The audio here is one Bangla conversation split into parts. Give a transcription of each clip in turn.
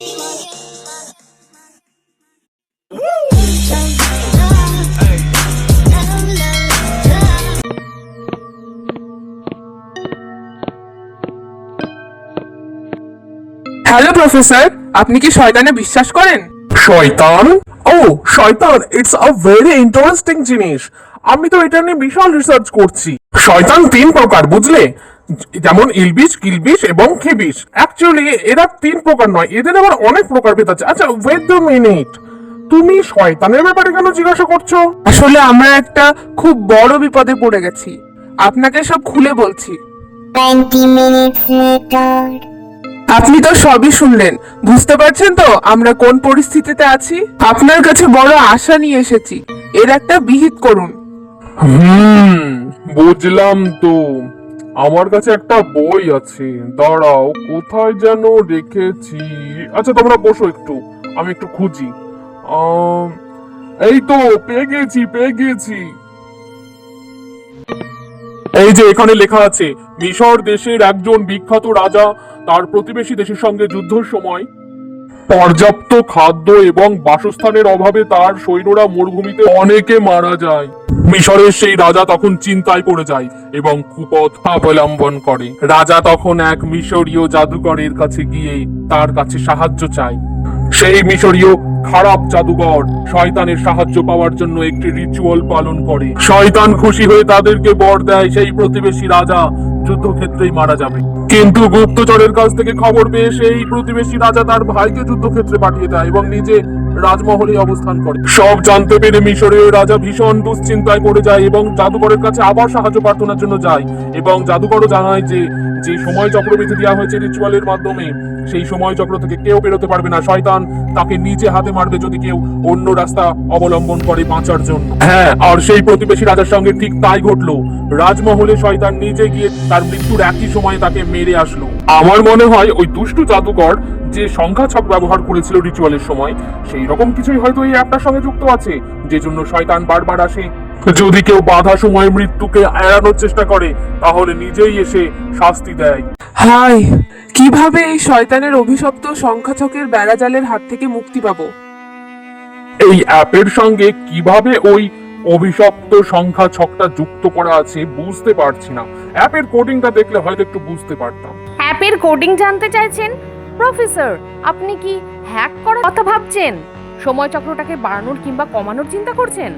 হ্যালো প্রফেসর আপনি কি শয়তানে বিশ্বাস করেন? শয়তান? ও, শয়তান ইটস আ ভেরি ইন্টারেস্টিং জিনিস। আমি তো এটা নিয়ে বিশাল রিসার্চ করছি। শয়তান তিন প্রকার, বুঝলে? যেমন ইলবিশ কিলবিশ এবং খিবিশ। অ্যাকচুয়ালি এরা তিন প্রকার নয়। এদের আবার অনেক প্রকার ভেদ আছে। আচ্ছা ওয়েট দ্য মিনিট তুমি শয়তানের ব্যাপারে কেন জিজ্ঞাসা করছ? আসলে আমরা একটা খুব বড় বিপদে পড়ে গেছি। আপনাকে সব খুলে বলছি। 20 minutes later. আপনি তো সবই শুনলেন। বুঝতে পারছেন তো আমরা কোন পরিস্থিতিতে আছি? আপনার কাছে বড় আশা নিয়ে এসেছি। এর একটা বিহিত করুন। হুম বুঝলাম তো। আমার কাছে একটা বই আছে। দাঁড়াও, কোথায় যেন রেখেছি? আচ্ছা তোমরা বসো একটু, আমি একটু খুঁজি। এই তো, পেয়ে গেছি পেয়ে গেছি। এই যে, এখানে লেখা আছে, মিশর দেশের একজন বিখ্যাত রাজা, তার প্রতিবেশী দেশের সঙ্গে যুদ্ধের সময় পর্যাপ্ত খাদ্য এবং বাসস্থানের অভাবে তার সৈন্যরা মরুভূমিতে অনেকে মারা যায়। মিশরের সেই রাজা তখন চিন্তায় পড়ে যায় এবং কুপথ অবলম্বন করে। রাজা তখন এক মিশরীয় জাদুকরের কাছে গিয়ে তার কাছে সাহায্য চায়। সেই মিশরীয় খারাপ জাদুকর শয়তানের সাহায্য পাওয়ার জন্য একটি রিচুয়াল পালন করে। শয়তান খুশি হয়ে তাদেরকে বর দেয় সেই প্রতিবেশী রাজা। যুদ্ধক্ষেত্রেই মারা যাবে। কিন্তু গুপ্তচরের কাছ থেকে খবর পেয়ে সেই প্রতিবেশী রাজা তার ভাইকে যুদ্ধক্ষেত্রে পাঠিয়ে দেয় এবং নিজে রাজমহলে অবস্থান করে। সব জানতে পেরে মিশরীয় রাজা ভীষণ দুশ্চিন্তায় পড়ে যায় এবং জাদুকরের কাছে আবার সাহায্য প্রার্থনার জন্য যায় এবং জাদুকরও জানায় যে যে সময় চক্র বেঁধে দেওয়া হয়েছে রিচুয়ালের মাধ্যমে সেই সময় চক্র থেকে কেউ বেরোতে পারবে না। শয়তান তাকে নিজে হাতে মারবে যদি কেউ অন্য রাস্তা অবলম্বন করে বাঁচার জন্য। হ্যাঁ। আর সেই প্রতিবেশী রাজার সঙ্গে ঠিক তাই ঘটলো। রাজমহলে শয়তান নিজে গিয়ে তার মৃত্যুর একই সময়ে তাকে মেরে আসলো। আমার মনে হয় ওই দুষ্টু জাদুকর যে সংখ্যা ছক ব্যবহার করেছিল রিচুয়ালের সময় সেই রকম কিছুই হয়তো এই অ্যাপটার সঙ্গে যুক্ত আছে যে জন্য শয়তান বারবার আসে। যদি কেউ বাধা সময়ে মৃত্যুকে এড়ানোর চেষ্টা করে তাহলে নিজেই এসে শাস্তি দেয়। হাই কীভাবে এই শয়তানের অভিশপ্ত সংখ্যাছকের বেড়াজালের হাত থেকে মুক্তি পাবো? এই অ্যাপের সঙ্গে কীভাবে ওই অভিশপ্ত সংখ্যা ছকটা যুক্ত করা আছে বুঝতে পারছি না। অ্যাপের কোডিংটা দেখলে হয়তো একটু বুঝতে পারতাম। অ্যাপের কোডিং জানতে চাইছেন? প্রফেসর আপনি কি হ্যাক করার কথা ভাবছেন? সময় চক্রটাকে বাড়ানোর কিংবা কমানোর চিন্তা করছেন?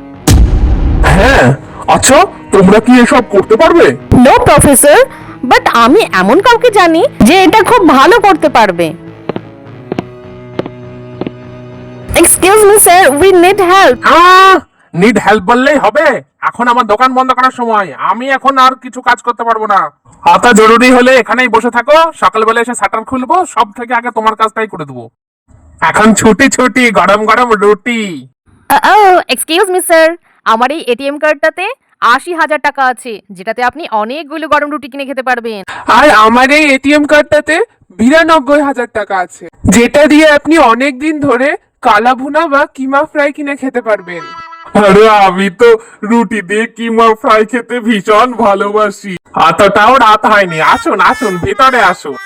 হ্যাঁ আচ্ছা তোমরা কি এসব করতে পারবে? নো প্রফেসর বাট আমি এমন কাউকে জানি যে এটা খুব ভালো করতে পারবে। Excuse me sir we need help need help বললেই হবে। এখন আমার দোকান বন্ধ করার সময়। আমি এখন আর কিছু কাজ করতে পারব না। হাতা জরুরি হলে এখানেই বসে থাকো। সকালবেলা এসে শাটার খুলবো। সব থেকে আগে তোমার কাজটাই করে দেবো। এখন ছুটি ছুটি গরম গরম রুটি ও এক্সকিউজ মি স্যার আমার এই এটিএম কার্ডটাতে আশি হাজার টাকা আছে যেটাতে আপনি অনেকগুলো গরম রুটি কিনে খেতে পারবেন। আর আমার এই এটিএম কার্ডটাতে বিরানব্বই হাজার টাকা আছে যেটা দিয়ে আপনি অনেক দিন ধরে কালা ভুনা বা কিমা ফ্রাই কিনে খেতে পারবেন। আরে আমি তো রুটি দিয়ে কিমা ফ্রাই খেতে ভীষণ ভালোবাসি। এতটাও রাত হয়নি আসুন আসুন ভেতরে আসুন।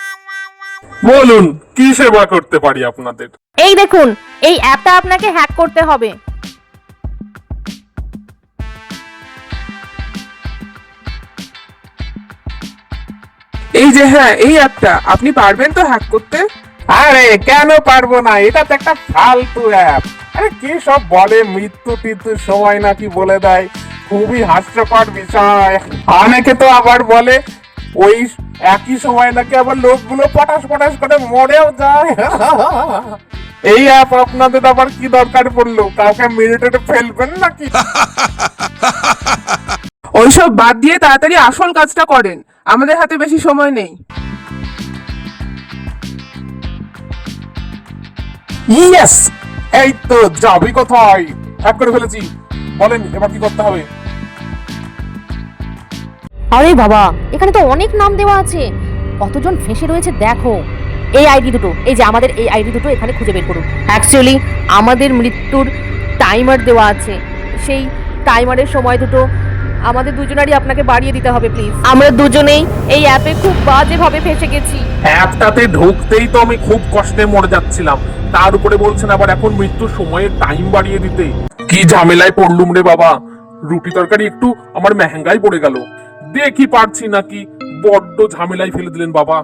বলুন কি সেবা করতে পারি আপনাদের? এই দেখুন এই অ্যাপটা আপনাকে হ্যাক করতে হবে। এই যে হ্যাঁ এই অ্যাপটা আপনি পারবেন তো হ্যাক করতে? আরে কেন পারব না? এটা তো একটা ফালতু অ্যাপ। আরে কি সব বলে মৃত্যু টিত্যুর সময় নাকি বলে দেয়? খুবই হাস্যকর বিষয়। অনেকে তো আবার বলে ওই একই সময় নাকি আবার লোকগুলো পটাশ পটাশ করে মরেও যায়। এই অ্যাপ আপনাদের আবার কি দরকার পড়ল? কাউকে মিনিটেটে ফেলবেন নাকি? ওইসব বাদ দিয়ে তাড়াতাড়ি আসল কাজটা করেন। আমাদের হাতে বেশি সময় নেই। ইয়েস এই তো যাবি কোথায়? হ্যাক করে ফেলেছি। বলেন এবার কি করতে হবে? আরে বাবা এখানে তো অনেক নাম দেওয়া আছে। কতজন ফেসে রয়েছে দেখো। এই আইডি দুটো এই যে আমাদের এই আইডি দুটো এখানে খুঁজে বের করুন। অ্যাকচুয়ালি আমাদের মৃত্যুর টাইমার দেওয়া আছে। সেই টাইমারের সময় দুটো আমাদের দুজনারই আপনাকে বাড়িয়ে দিতে হবে প্লিজ আমরা দুজনেই এই অ্যাপে খুব বাজেভাবে ফেসে গেছি। অ্যাপটাতে ঢুকতেই তো আমি খুব কষ্টে মরে যাচ্ছিলাম। তার উপরে বলছেন আবার এখন মৃত্যুর সময়ের টাইম বাড়িয়ে দিতে। কি ঝামেলায় পড়লুম রে বাবা। রুটি তরকারি একটু আমার মেহেঙ্গাই পড়ে গেল। দেখি পারছি নাকি। বড্ড ঝামেলায় ফেলে দিলেন বাবা।